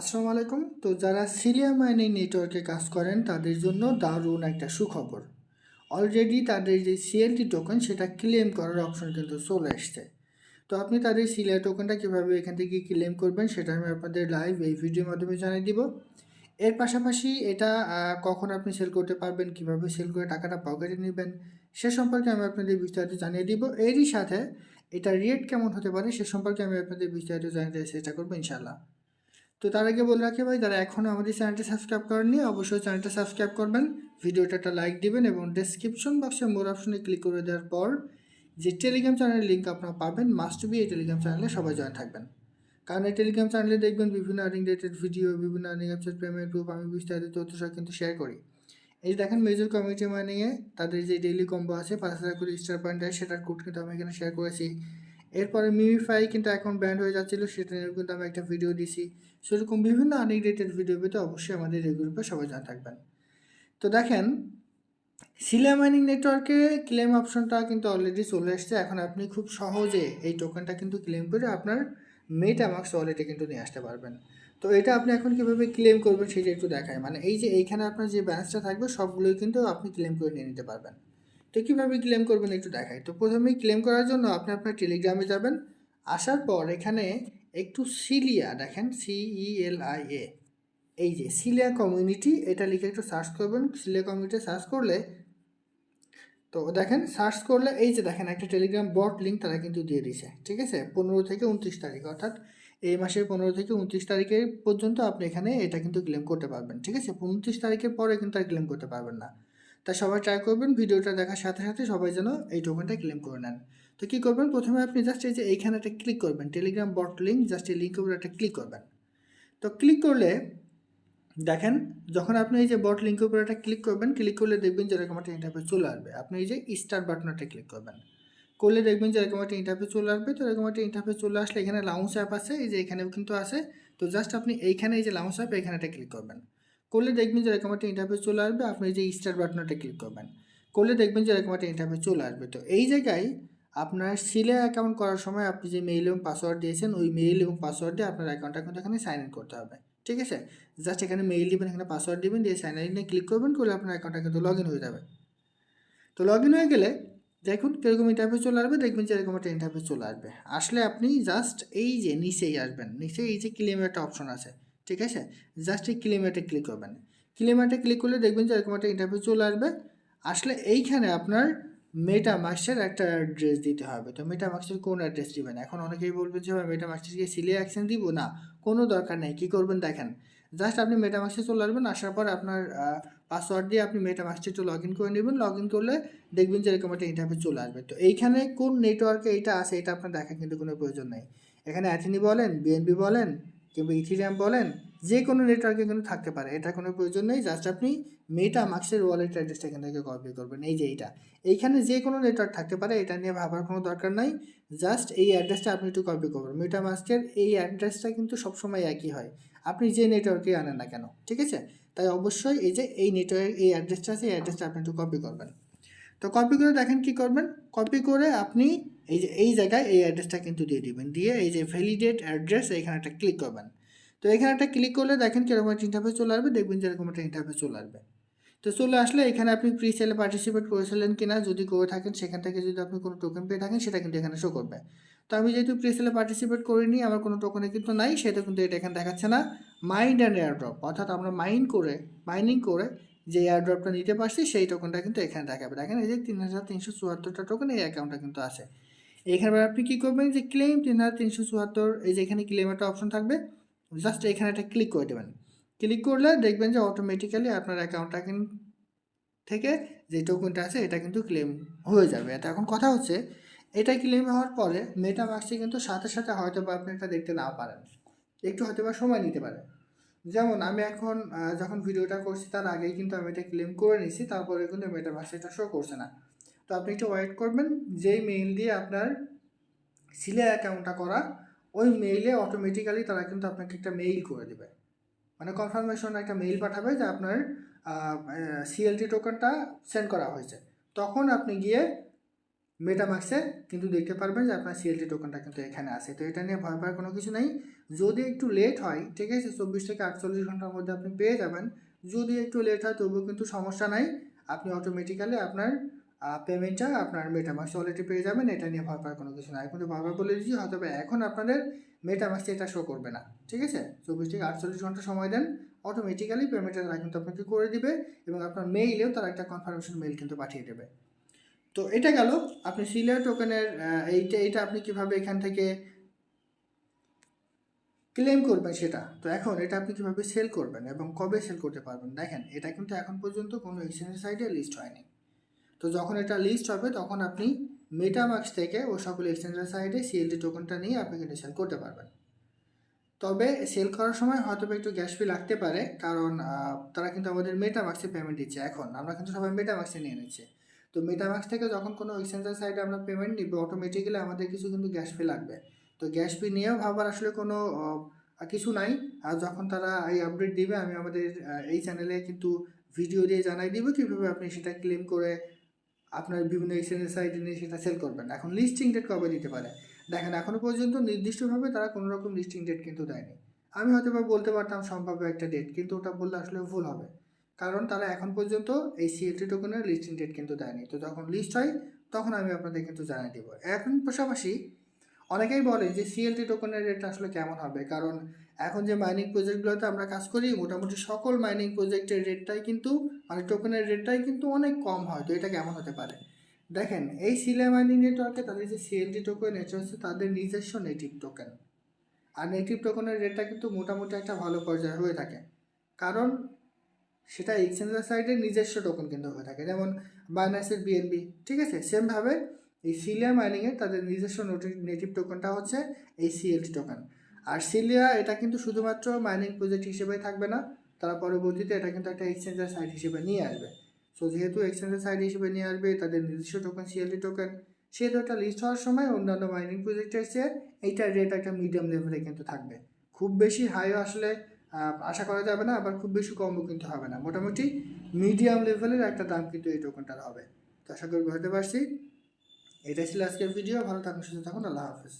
আসসালামু আলাইকুম। তো যারা সিলিয়া মাইনিং নেটওয়ার্কে কাজ করেন, তাদের জন্য দারুণ একটা সুখবর। অলরেডি তাদের যে সিএলটি টোকেন সেটা ক্লেম করার অপশন কিন্তু চলে এসছে। তো আপনি তাদের সিলিয়া টোকেনটা কীভাবে এখান থেকে ক্লেম করবেন, সেটা আমি আপনাদের লাইভ এই ভিডিওর মাধ্যমে জানিয়ে দিব। এর পাশাপাশি এটা কখন আপনি সেল করতে পারবেন, কীভাবে সেল করে টাকাটা পকেটে নেবেন, সে সম্পর্কে আমি আপনাদের বিস্তারিত জানিয়ে দিব। এরই সাথে এটা রেট কেমন হতে পারে, সে সম্পর্কে আমি আপনাদের বিস্তারিত জানাতে চেষ্টা করব ইনশাল্লাহ তো তার আগে বলে রাখি ভাই, যারা এখনও আমাদের চ্যানেলটি সাবস্ক্রাইব করেননি, অবশ্যই চ্যানেলটা সাবস্ক্রাইব করবেন। ভিডিওটা একটা লাইক দিবেন এবং ডেসক্রিপশন বক্সে মোর অপশনে ক্লিক করে দেওয়ার পর যে টেলিগ্রাম চ্যানেলের লিঙ্ক আপনারা পাবেন মাস্ট বি এই টেলিগ্রাম চ্যানেলে সবাই জয়েন থাকবেন। কারণ এই টেলিগ্রাম চ্যানেলে দেখবেন বিভিন্ন আর্নিং রিলেটেড ভিডিও বিভিন্ন আর্নিং অ্যাপসের পেমেন্ট প্রুফ আমি বিস্তারিত তথ্য সব কিন্তু শেয়ার করি। এই দেখেন মেজর কমিউনিটি মাইনিংয়ে তাদের যে ডেইলি কম্বো আছে, পাঁচ হাজার করে স্টার পয়েন্ট সেটার কোড কিন্তু আমি এখানে শেয়ার করেছি। এরপরে মিমিফাই কিন্তু এখন ব্যান্ড হয়ে যাচ্ছিল সেটা নিয়েও কিন্তু আমি একটা ভিডিও দিছি। সেরকম বিভিন্ন আর্নিং ভিডিও পেতে অবশ্যই আমাদের এই গ্রুপে সবাই জানা থাকবেন। তো দেখেন সিলিয়া মাইনিং নেটওয়ার্কে ক্লেম অপশনটা কিন্তু অলরেডি চলে এসছে এখন আপনি খুব সহজে এই টোকেনটা কিন্তু ক্লেম করে আপনার মেটামাক্স ওয়ালেটে কিন্তু নিয়ে আসতে পারবেন। তো এটা আপনি এখন কীভাবে ক্লেম করবেন সেটা একটু দেখায় মানে এই যে এইখানে আপনার যে ব্যালেন্সটা থাকবে, সবগুলোই কিন্তু আপনি ক্লেম করে নিয়ে নিতে পারবেন। তো কীভাবে ক্লেম করবেন একটু দেখাই। তো প্রথমেই ক্লেম করার জন্য আপনি আপনার টেলিগ্রামে যাবেন। আসার পর এখানে একটু সিলিয়া দেখেন সিইএল আই এ এই যে সিলিয়া কমিউনিটি এটা লিখে একটু সার্চ করবেন। সিলিয়া কমিউনিটি সার্চ করলে তো দেখেন সার্চ করলে এই যে দেখেন একটা টেলিগ্রাম বট লিঙ্ক তারা কিন্তু দিয়ে দিছে ঠিক আছে? পনেরো থেকে উনত্রিশ তারিখ, অর্থাৎ এই মাসের পনেরো থেকে উনত্রিশ তারিখের পর্যন্ত আপনি এখানে এটা কিন্তু ক্লেম করতে পারবেন, ঠিক আছে? উনত্রিশ তারিখের পরে কিন্তু আর ক্লেম করতে পারবেন না। তা সবাই ট্রাই করবেন, ভিডিওটা দেখার সাথে সাথে সবাই যেন এই টোকেনটা ক্লেম করে নেন। তো কী করবেন? প্রথমে আপনি জাস্ট এই যে এইখানে একটা ক্লিক করবেন টেলিগ্রাম বট লিঙ্ক জাস্ট এই লিঙ্কের উপরে একটা ক্লিক করবেন। তো ক্লিক করলে দেখেন, যখন আপনি এই যে বট লিঙ্কের উপরে একটা ক্লিক করবেন ক্লিক করলে দেখবেন যে এরকম একটা ইন্টারফেস চলে আসবে। আপনি এই যে স্টার বাটনটা ক্লিক করবেন। করলে দেখবেন যে এরকম একটা ইন্টারফেস চলে আসবে, তো এরকম একটা ইন্টারফেস চলে আসলে এখানে লাউন্স অ্যাপ আছে, এই যে এখানেও কিন্তু আছে। তো জাস্ট আপনি এইখানে এই যে লাউন্স অ্যাপ এখানে একটা ক্লিক করবেন। করলে দেখবেন যে এরকম একটা ইন্টারফেস চলে আসবে, আপনি যে স্টার বাটনটা ক্লিক করবেন। করলে দেখবেন যে এরকম একটা ইন্টারফেস চলে আসবে। তো এই জায়গায় আপনার সিলে অ্যাকাউন্ট করার সময় আপনি যে মেইল এবং পাসওয়ার্ড দিয়েছেন, ওই মেইল এবং পাসওয়ার্ড দিয়ে আপনার অ্যাকাউন্টটা কিন্তু এখানে সাইন ইন করতে হবে। ঠিক আছে? জাস্ট এখানে মেইল দিবেন, এখানে পাসওয়ার্ড দিবেন, দিয়ে সাইন ইনে ক্লিক করবেন, করলে আপনার অ্যাকাউন্টটা কিন্তু লগ ইন হয়ে যাবে। তো লগ ইন হয়ে গেলে দেখুন কীরকম ইন্টারফেস চলে আসবে, দেখবেন যে এরকম একটা ইন্টারফেস চলে আসবে। আসলে আপনি জাস্ট এই যে নিচেই আসবেন নিচে এই যে ক্লেম একটা অপশন আছে। ঠিক আছে? জাস্ট এই ক্লেমেটে ক্লিক করবেন। ক্লেমেটে ক্লিক করলে দেখবেন যে এরকম একটা ইন্টারভিউ চলে আসবে। আসলে এইখানে আপনার মেটা মাক্সের একটা অ্যাড্রেস দিতে হবে। তো মেটা মাক্সের কোন অ্যাড্রেস দিবেন? এখন অনেকেই বলবেন যে মেটা গিয়ে সিলে অ্যাকশন দিব? না, কোনো দরকার নেই। কী করবেন দেখেন? জাস্ট আপনি মেটা মেটামাক্সে চলে আসবেন। আসার পর আপনার পাসওয়ার্ড দিয়ে আপনি মেটামাক্সে একটু লগ ইন করে নেবেন। লগ ইন করলে দেখবেন যে এরকম একটা ইন্টারভিউ চলে আসবে। তো এইখানে কোন নেটওয়ার্কে এইটা আছে, এটা আপনার দেখার কিন্তু কোনো প্রয়োজন নেই। এখানে অ্যাথিনি বলেন বিএনবি বলেন কিংবা ইথিরিয়াম বলেন যে কোনো নেটওয়ার্কে কিন্তু থাকতে পারে। এটা কোনো প্রয়োজন নেই জাস্ট আপনি মেটা মাক্সের ওয়ালেট অ্যাড্রেসটা এখান থেকে কপি করবেন। এই যে এইটা। এইখানে যে কোনো নেটওয়ার্ক থাকতে পারে, এটা নিয়ে ভাবার কোনো দরকার নাই। জাস্ট এই অ্যাড্রেসটা আপনি একটু কপি করবেন। মেটা মাস্কের এই অ্যাড্রেসটা কিন্তু সবসময় একই হয়। আপনি যে নেটওয়ার্কে আনেন না কেন, ঠিক আছে? তাই অবশ্যই এই যে এই নেটওয়ার্ক এই অ্যাড্রেসটা আছে, এই অ্যাড্রেসটা আপনি একটু কপি করবেন। তো কপি করে দেখেন কি করবেন? কপি করে আপনি এই যে, এই জায়গায় এই অ্যাড্রেসটা কিন্তু দিয়ে দিবেন। দিয়ে এই যে ভ্যালিডেট অ্যাড্রেস এখানে একটা ক্লিক করবেন। তো এখানে একটা ক্লিক করলে দেখেন কীরকম একটা ইন্টারফেস চলে আসবে, দেখবেন যেরকম একটা ইন্টারফেস চলে আসবে। তো চলে আসলে এখানে আপনি প্রি সেলে পার্টিসিপেট করেছিলেন কিনা, যদি করে থাকেন, সেখান থেকে যদি আপনি কোনো টোকেন পেয়ে থাকেন, সেটা কিন্তু এখানে শো করবে। তো আমি যেহেতু প্রি সেলে পার্টিসিপেট করিনি, আমার কোনো টোকেনে কিন্তু নাই সেটা কিন্তু এটা এখানে দেখাচ্ছে না। মাইন্ড অ্যান্ড এয়ারড্রপ অর্থাৎ আমরা মাইন্ড করে মাইনিং করে যে এয়ারড্রপটা নিতে পারছি, সেই টোকেনটা কিন্তু এখানে দেখাবে। দেখেন এই যে তিন হাজার তিনশো চুয়াত্তরটা টোকেন এই অ্যাকাউন্টটা কিন্তু আছে। এখানে আপনি কী করবেন? যে ক্লেম হাজার তিনশো চুয়াত্তর, এই যে এখানে ক্লেম একটা অপশন থাকবে। জাস্ট এখানে একটা ক্লিক করে দেবেন। ক্লিক করলে দেখবেন যে অটোমেটিক্যালি আপনার অ্যাকাউন্টটা কিন্তু থেকে যে টোকেনটা আছে, এটা কিন্তু ক্লেম হয়ে যাবে। তো এখন কথা হচ্ছে, এটা ক্লেম হওয়ার পরে মেটা মার্কসে কিন্তু সাথে সাথে হয়তো বা আপনি এটা দেখতে না পারেন। একটু হয়তো বা সময় নিতে পারে। যেমন আমি এখন যখন ভিডিওটা করছি, তার আগেই কিন্তু আমি এটা ক্লেম করে নিছি তারপরে কিন্তু মেটা মার্কসে এটা শো করছে না। তো আপনি একটু ওয়েট করবেন, যেই মেইল দিয়ে আপনার সিলে অ্যাকাউন্টটা করা, ওই মেইলে অটোমেটিক্যালি তারা কিন্তু আপনাকে একটা মেইল করে দেবে। মানে কনফার্মেশন একটা মেইল পাঠাবে যে আপনার সিএলটি টোকেনটা সেন্ড করা হয়েছে। তখন আপনি গিয়ে মেটামাক্সে কিন্তু দেখতে পারবেন যে আপনার সিএলটি টোকেনটা কিন্তু এখানে আছে। তো এটা নিয়ে ভয় পাওয়ার কোনো কিছু নেই। যদি একটু লেট হয়, ঠিক আছে, চব্বিশ থেকে আটচল্লিশ ঘণ্টার মধ্যে আপনি পেয়ে যাবেন। যদি একটু লেট হয়, তবুও কিন্তু সমস্যা নাই। আপনি অটোমেটিক্যালি আপনার পেমেন্টটা আপনার মেটামাক্সে অলরেডি পেয়ে যাবেন, এটা নিয়ে ভয় কোনো কিছু নাই। কিন্তু বারবার বলে দিচ্ছি হয়তো এখন আপনাদের মেটামাক্সে এটা শো করবে না, ঠিক আছে? চব্বিশ থেকে আটচল্লিশ ঘণ্টা সময় দেন অটোমেটিক্যালি পেমেন্টটা তারা কিন্তু আপনাকে করে দিবে এবং আপনার মেইলেও তারা একটা কনফার্মেশন মেইল কিন্তু পাঠিয়ে দেবে। তো এটা গেল, আপনি সিলিয়ার টোকেনের এইটা এইটা আপনি কীভাবে এখান থেকে ক্লেম করবেন সেটা? তো এখন এটা আপনি কীভাবে সেল করবেন এবং কবে সেল করতে পারবেন? দেখেন, এটা কিন্তু এখন পর্যন্ত কোনো এক্সচেঞ্জ সাইটে লিস্ট হয়নি। তো যখন এটা লিস্ট হবে, তখন আপনি মেটামাক্স থেকে ও সকল এক্সচেঞ্জের সাইডে সিএলটি টোকেনটা নিয়ে আপনি কিন্তু সেল করতে পারবেন। তবে সেল করার সময় হয়তো একটু গ্যাস ফি লাগতে পারে, কারণ তারা কিন্তু আমাদের মেটামাক্সে পেমেন্ট দিচ্ছে এখন। আমরা কিন্তু সবাই মেটামাক্সে নিয়ে নিচ্ছি। তো মেটামাক্স থেকে যখন কোনো এক্সচেঞ্জের সাইডে আমরা পেমেন্ট নিব অটোমেটিক্যালি আমাদের কিছু কিন্তু গ্যাস ফি লাগবে। তো গ্যাস ফি নিয়েও ভাবার আসলে কোনো কিছু নাই। আর যখন তারা এই আপডেট দিবে, আমি আমাদের এই চ্যানেলে কিন্তু ভিডিও দিয়ে জানাই দিব কীভাবে আপনি সেটা ক্লেম করে আপনার বিভিন্ন এক্সচেঞ্জের সাইটে নিয়ে সেটা সেল করবেন। এখন লিস্টিং ডেট কবে দিতে পারে? দেখেন এখনও পর্যন্ত নির্দিষ্টভাবে তারা কোনো রকম লিস্টিং ডেট কিন্তু দেয়নি। আমি হয়তো বা বলতে পারতাম সম্ভাব্য একটা ডেট কিন্তু ওটা বললে আসলে ভুল হবে। কারণ তারা এখন পর্যন্ত এই সিএলটি টোকেনের লিস্টিং ডেট কিন্তু দেয়নি। তো যখন লিস্ট হয়, তখন আমি আপনাদের কিন্তু জানিয়ে দেবো। এখন পাশাপাশি অনেকেই বলে যে সিএলটি টোকেনের রেট আসলে কেমন হবে? কারণ এখন যে মাইনিং প্রজেক্টগুলোতে আমরা কাজ করি, মোটামুটি সকল মাইনিং প্রজেক্টের রেটটাই কিন্তু মানে টোকেনের রেটটাই কিন্তু অনেক কম হয়, তো এটা কেমন হতে পারে? দেখেন, এই সিলিয়া মাইনিং নেটওয়ার্কে তাদের যে সিএলটি টোকেন এটা হচ্ছে তাদের নিজস্ব নেটিভ টোকেন আর নেটিভ টোকেনের রেটটা কিন্তু মোটামুটি একটা ভালো পর্যায়ে হয়ে থাকে। কারণ, সেটা এক্সচেঞ্জের সাইডে নিজস্ব টোকেন কিন্তু হয়ে থাকে, যেমন বাইনাসের বিএনবি ঠিক আছে? সেমভাবে এই সিলিয়া মাইনিংয়ে তাদের নিজস্ব নেটিভ টোকেনটা হচ্ছে এই সিএলটি টোকেন আর সিলিয়া এটা কিন্তু শুধুমাত্র মাইনিং প্রজেক্ট হিসেবে থাকবে না, তারা পরবর্তীতে এটা কিন্তু একটা এক্সচেঞ্জের সাইট হিসেবে নিয়ে আসবে। সো যেহেতু এক্সচেঞ্জের সাইট হিসেবে নিয়ে আসবে, তাদের নিজস্ব টোকেন সিএলটি টোকেন সেহেতু একটা লিস্ট হওয়ার সময় অন্যান্য মাইনিং প্রজেক্টের চেয়ে এইটার রেট একটা মিডিয়াম লেভেলে কিন্তু থাকবে। খুব বেশি হাইও আসলে আশা করা যাবে না, আবার খুব বেশি কমও কিন্তু হবে না। মোটামুটি মিডিয়াম লেভেলের একটা দাম কিন্তু এই টোকেনটার হবে। তো আশা করি বুঝতে পারছি। এটাই ছিল আজকের ভিডিও ভালো থাকুন, সুস্থ থাকুন। আল্লাহ হাফেজ।